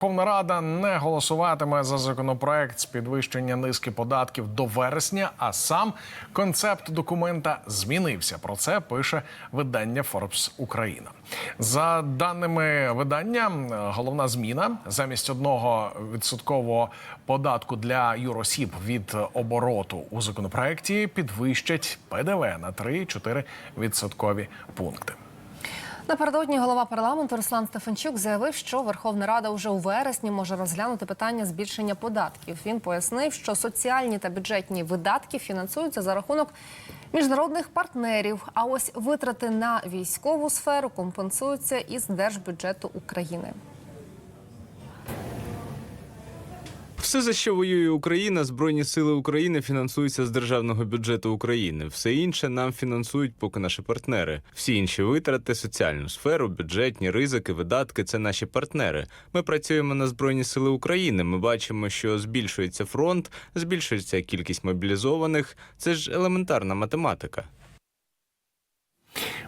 Верховна Рада не голосуватиме за законопроект з підвищення низки податків до вересня, а сам концепт документа змінився. Про це пише видання Forbes Україна. За даними видання, головна зміна замість одного відсоткового податку для юросіб від обороту у законопроекті підвищать ПДВ на 3-4 відсоткові пункти. Напередодні голова парламенту Руслан Стефанчук заявив, що Верховна Рада вже у вересні може розглянути питання збільшення податків. Він пояснив, що соціальні та бюджетні видатки фінансуються за рахунок міжнародних партнерів. А ось витрати на військову сферу компенсуються із держбюджету України. Все, за що воює Україна, Збройні сили України фінансуються з державного бюджету України. Все інше нам фінансують поки наші партнери. Всі інші витрати, соціальну сферу, бюджетні ризики, видатки це наші партнери. Ми працюємо на Збройні сили України. Ми бачимо, що збільшується фронт, збільшується кількість мобілізованих. Це ж елементарна математика.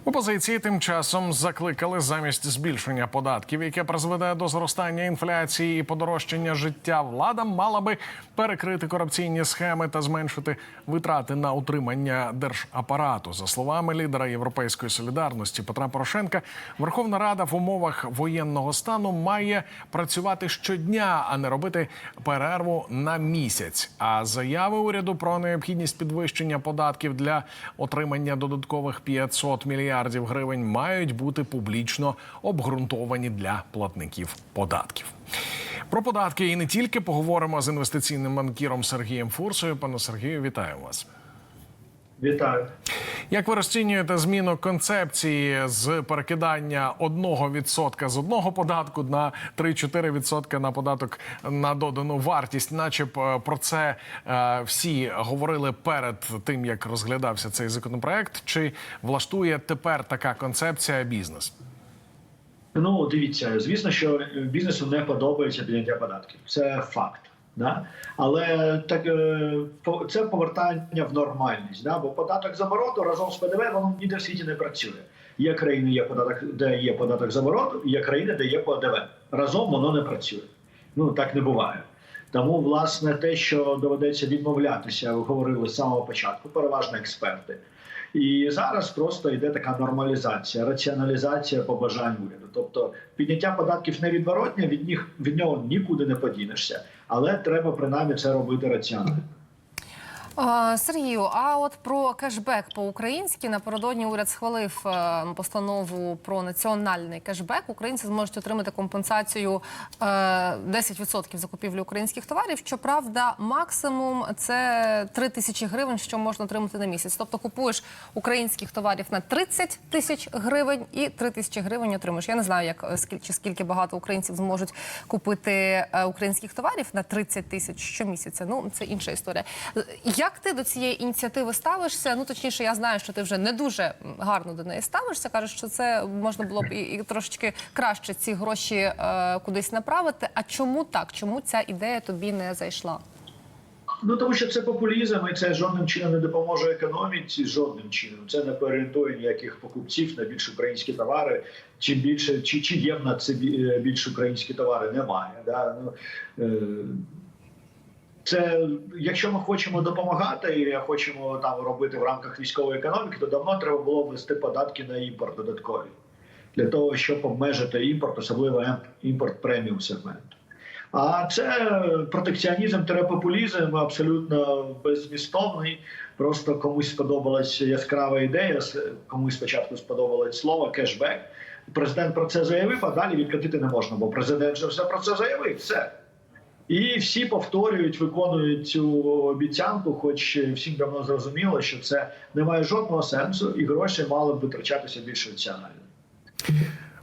Опозиції тим часом закликали замість збільшення податків, яке призведе до зростання інфляції і подорожчання життя. Влада мала би перекрити корупційні схеми та зменшити витрати на утримання держапарату. За словами лідера Європейської солідарності Петра Порошенка, Верховна Рада в умовах воєнного стану має працювати щодня, а не робити перерву на місяць. А заяви уряду про необхідність підвищення податків для отримання додаткових 500 мільярдів гривень мають бути публічно обґрунтовані для платників податків. Про податки і не тільки поговоримо з інвестиційним банкіром Сергієм Фурсою. Пане Сергію, вітаю вас. Вітаю. Як ви розцінюєте зміну концепції з перекидання одного відсотка з одного податку на 3-4 відсотка на податок на додану вартість? Наче е, про це е, всі говорили перед тим, як розглядався цей законопроект. Чи влаштує тепер така концепція бізнес? Ну дивіться, звісно, що бізнесу не подобається підняття податків. Це факт. Да? Але так е, це повертання в нормальність. Да? Бо податок з обороту разом з ПДВ воно ніде в світі не працює. Є країни, є податок, де є податок з обороту, є країни, де є ПДВ. Разом воно не працює. Ну так не буває. Тому, власне, те, що доведеться відмовлятися, говорили з самого початку, переважно експерти. І зараз просто йде така нормалізація, раціоналізація побажань уряду. Тобто підняття податків невідворотне, від них від нього нікуди не подінешся, але треба принаймні це робити раціонально. Сергію, а от про кешбек по-українськи напередодні уряд схвалив е, постанову про національний кешбек. Українці зможуть отримати компенсацію е, 10% за купівлю українських товарів. Щоправда, максимум це 3 тисячі гривень, що можна отримати на місяць. Тобто купуєш українських товарів на 30 тисяч гривень і 3 тисячі гривень отримуєш. Я не знаю, як е, скільки скільки багато українців зможуть купити е, українських товарів на 30 тисяч щомісяця. Ну це інша історія. Як ти до цієї ініціативи ставишся? Ну точніше, я знаю, що ти вже не дуже гарно до неї ставишся. Кажеш, що це можна було б і, і трошечки краще ці гроші е, кудись направити. А чому так? Чому ця ідея тобі не зайшла? Ну тому що це популізм, і це жодним чином не допоможе економіці. Жодним чином це не переорієнтує ніяких покупців на більш українські товари. Чи більше чи, чи є на це е, більш українські товари? Немає. Да? Ну, е, це якщо ми хочемо допомагати і хочемо там робити в рамках військової економіки, то давно треба було ввести податки на імпорт додаткові для того, щоб обмежити імпорт, особливо імпорт преміум сегменту. А це протекціонізм, терапопулізм абсолютно беззмістовний. Просто комусь сподобалась яскрава ідея, комусь спочатку сподобалось слово кешбек. Президент про це заявив, а далі відкатити не можна, бо президент вже все про це заявив. Все. І всі повторюють, виконують цю обіцянку, хоч всім давно зрозуміло, що це не має жодного сенсу, і гроші мали б витрачатися більш раціонально.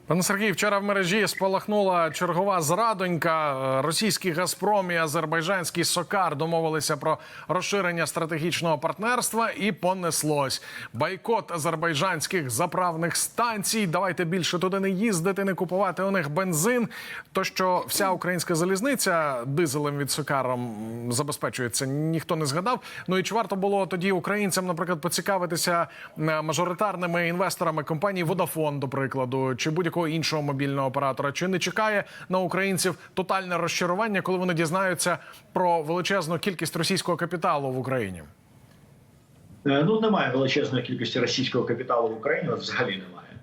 Пане Сергій, вчора в мережі спалахнула чергова зрадонька. Російський Газпром і азербайджанський Сокар домовилися про розширення стратегічного партнерства і понеслось. Бойкот азербайджанських заправних станцій. Давайте більше туди не їздити, не купувати у них бензин. То що вся українська залізниця дизелем від Сокаром забезпечується, ніхто не згадав. Ну і чи варто було тоді українцям, наприклад, поцікавитися е, мажоритарними інвесторами компанії Водафон, до прикладу, чи будь-якого будь-якого іншого мобільного оператора. Чи не чекає на українців тотальне розчарування, коли вони дізнаються про величезну кількість російського капіталу в Україні? Е, Ну, немає величезної кількості російського капіталу в Україні, взагалі немає.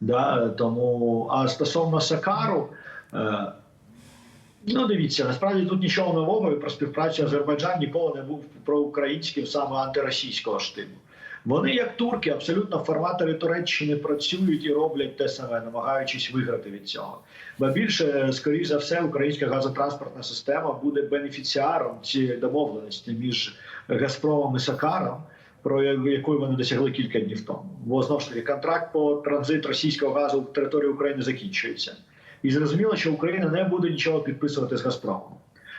Да? е, Тому, а стосовно Сакару, е, ну дивіться, насправді тут нічого нового і про співпрацю Азербайджан ніколи не був проукраїнським саме антиросійського штибу. Вони, як турки, абсолютно фарватери Туреччини працюють і роблять те саме, намагаючись виграти від цього. Ба більше, скоріш за все, українська газотранспортна система буде бенефіціаром цієї домовленості між Газпромом і Сакаром, про я- якої вони досягли кілька днів тому. Бо знову ж таки контракт по транзит російського газу в територію України закінчується. І зрозуміло, що Україна не буде нічого підписувати з Газпромом.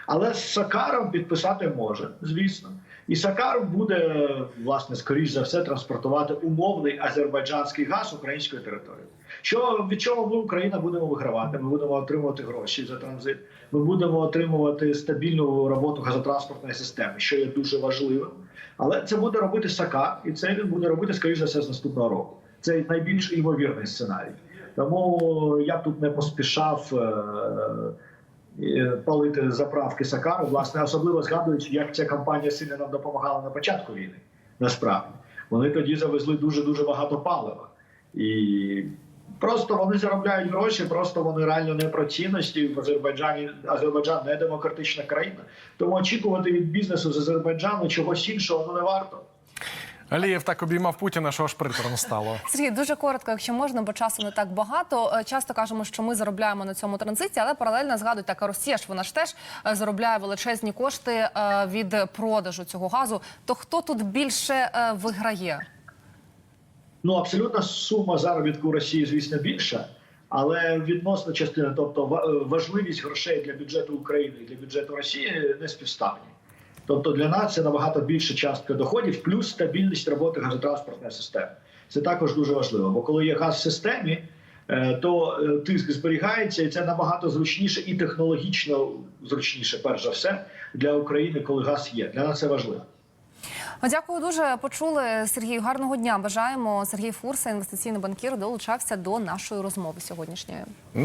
Але з Сакаром підписати може, звісно. І Сакар буде, власне, скоріш за все, транспортувати умовний азербайджанський газ українською територією. Що від чого ми Україна будемо вигравати? Ми будемо отримувати гроші за транзит. Ми будемо отримувати стабільну роботу газотранспортної системи, що є дуже важливим. Але це буде робити Сакар, і це він буде робити, скоріш за все, з наступного року. Це найбільш ймовірний сценарій. Тому я тут не поспішав. Е, Палити заправки Сакару, власне, особливо згадуючи, як ця компанія сильно нам допомагала на початку війни. Насправді вони тоді завезли дуже дуже багато палива, і просто вони заробляють гроші, просто вони реально не про цінності. В Азербайджані Азербайджан не демократична країна. Тому очікувати від бізнесу з Азербайджану чогось іншого ну не варто. Алієв так обіймав Путіна, що аж приторно стало. Сергій, дуже коротко, якщо можна, бо часу не так багато. Е, Часто кажемо, що ми заробляємо на цьому транзиті, але паралельно згадують така Росія ж вона ж теж е, заробляє величезні кошти е, від продажу цього газу. То хто тут більше виграє? Ну, абсолютна сума заробітку Росії, звісно, більша, але відносна частина, тобто ва- важливість грошей для бюджету України і для бюджету Росії не співставні. Тобто для нас це набагато більша частка доходів, плюс стабільність роботи газотранспортної системи. Це також дуже важливо. Бо коли є газ в системі, е, то е, тиск зберігається, і це набагато зручніше і технологічно зручніше, перш за все, для України, коли газ є. Для нас це важливо. Дякую дуже. Почули Сергію. Гарного дня. Бажаємо Сергій Фурса, інвестиційний банкір, долучався до нашої розмови сьогоднішньої.